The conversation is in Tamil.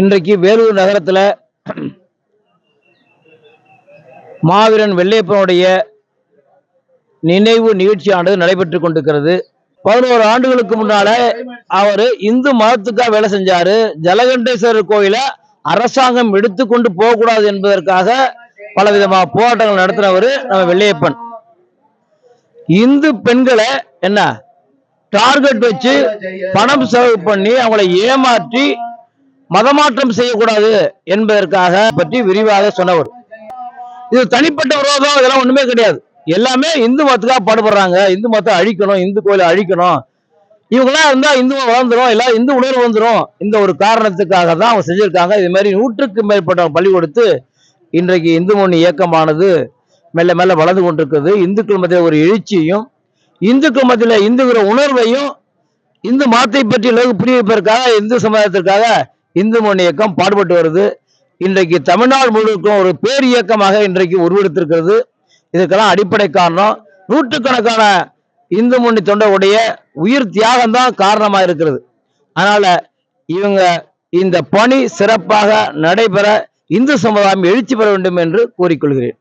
இன்றைக்கு வேலூர் நகரத்தில் மாவீரன் வெள்ளையப்பனுடைய நினைவு நிகழ்ச்சியானது நடைபெற்று கொண்டிருக்கிறது. பதினோரு ஆண்டுகளுக்கு முன்னால அவரு இந்து மதத்துக்காக வேலை செஞ்சாரு. ஜலகண்டேஸ்வரர் கோயில அரசாங்கம் எடுத்துக்கொண்டு போகக்கூடாது என்பதற்காக பல விதமான போராட்டங்கள் நடத்தினவர் நம்ம வெள்ளையப்பன். இந்து பெண்களை என்ன டார்கெட் வச்சு பணம் செலவு பண்ணி அவங்களை ஏமாற்றி மதமாற்றம் செய்யக்கூடாது என்பதற்காக பற்றி விரிவாக சொன்னவர். இது தனிப்பட்ட விரோதம் இதெல்லாம் ஒண்ணுமே கிடையாது. எல்லாமே இந்து மதத்துக்காக பாடுபடுறாங்க. இந்து மதத்தை அழிக்கணும் இந்து கோயிலை அழிக்கணும். இவங்கெல்லாம் இருந்தா இந்து வளர்ந்துரும் எல்லாம் இந்து உணர்வு வந்துரும் இந்த ஒரு காரணத்துக்காக தான் அவங்க செஞ்சிருக்காங்க. இது மாதிரி நூற்றுக்கு மேற்பட்ட பள்ளி கொடுத்து இன்றைக்கு இந்து மொழி இயக்கமானது மெல்ல மெல்ல வளர்ந்து கொண்டிருக்கிறது இந்துக்கள் மத்தியில் ஒரு எழுச்சியையும் இந்துக்கு மத்தியில் இந்துங்கிற உணர்வையும் இந்து மதத்தை பற்றி லோக புரிவிப்பதற்காக இந்து சமுதாயத்திற்காக இந்து மொழி இயக்கம் பாடுபட்டு வருது. இன்றைக்கு தமிழ்நாடு முழுவதும் ஒரு பேர் இயக்கமாக இன்றைக்கு உருவெடுத்திருக்கிறது. இதுக்கெல்லாம் அடிப்படை காரணம் நூற்றுக்கணக்கான இந்து முன்னணி தொண்டருடைய உயிர் தியாகம் தான் காரணமாக இருக்கிறது. அதனால இவங்க இந்த பணி சிறப்பாக நடைபெற இந்து சமுதாயம் எழுச்சி பெற வேண்டும் என்று கூறிக்கொள்கிறேன்.